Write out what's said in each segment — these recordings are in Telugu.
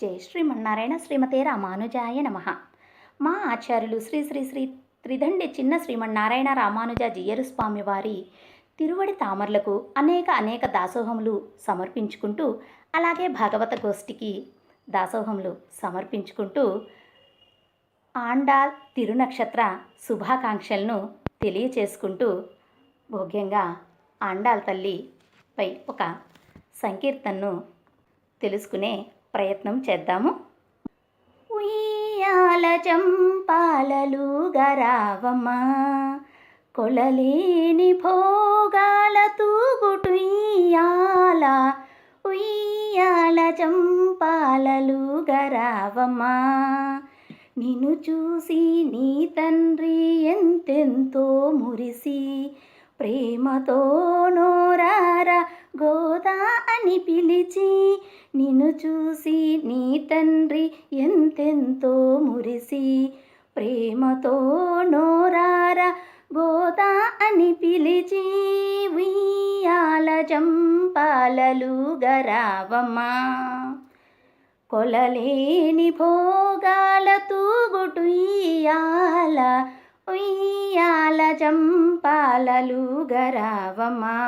జై శ్రీమన్నారాయణ శ్రీమతే రామానుజాయ నమ. మా ఆచార్యులు శ్రీ శ్రీ శ్రీ త్రిదండి చిన్న శ్రీమన్నారాయణ రామానుజ జియరు స్వామి వారి తిరువడి తామర్లకు అనేక అనేక దాసోహములు సమర్పించుకుంటూ అలాగే భాగవత గోష్ఠికి దాసోహములు సమర్పించుకుంటూ ఆండాల్ తిరునక్షత్ర శుభాకాంక్షలను తెలియచేసుకుంటూ భోగ్యంగా ఆండాల్ తల్లిపై ఒక సంకీర్తనను తెలుసుకునే ప్రయత్నం చేద్దాము. ఉయ్యాల చంపాలలు గరావమ్మ కొలలేని భోగాల తూగుటుయ్యాల ఉయ్యాల చంపాలలు గరావమ్మా. నిన్ను చూసి నీ తండ్రి ఎంతెంతో మురిసి ప్రేమతో నోరారా గోదా అని పిలిచి నిన్ను చూసి నీ తండ్రి ఎంతెంతో మురిసి ప్రేమతో నోరారా గోదా అని పిలిచి ఉయ్యాల జంపాలలు గరావమ్మా. కొలలేని భోగాల తూగుటు ఇయ్యాల ఉయ్యి జంపాలలు గరావమా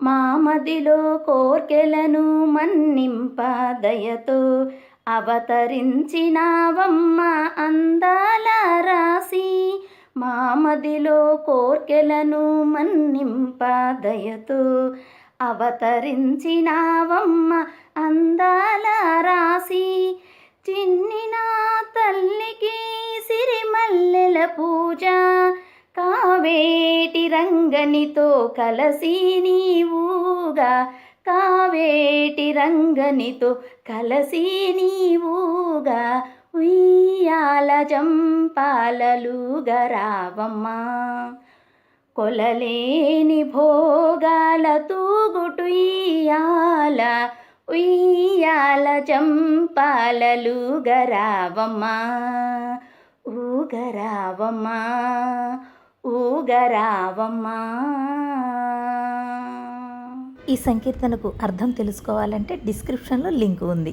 మామదిలో కోర్కెలను మన్నింప దయతో అవతరించినావమ్మ అందాల రాసి మామదిలో కోర్కెలను మన్నింప దయతో అవతరించినావమ్మ అందాల రాసి చిన్నినా తల్లికి సిరిమల్లెల పూజ కావేటి రంగనితో కలసి నీవుగా కావేటి రంగనితో కలసి నీవుగా ఉయ్యాల జంపాలలు రావమ్మా. కొలలేని భోగాల తూగుటుయ్యాల ఉయ్యాల చంపాలలు రావమ్మా. ఊగరావమ్మా గరావమ్మా ఈ సంకీర్తనకు అర్థం తెలుసుకోవాలంటే డిస్క్రిప్షన్లో లింక్ ఉంది.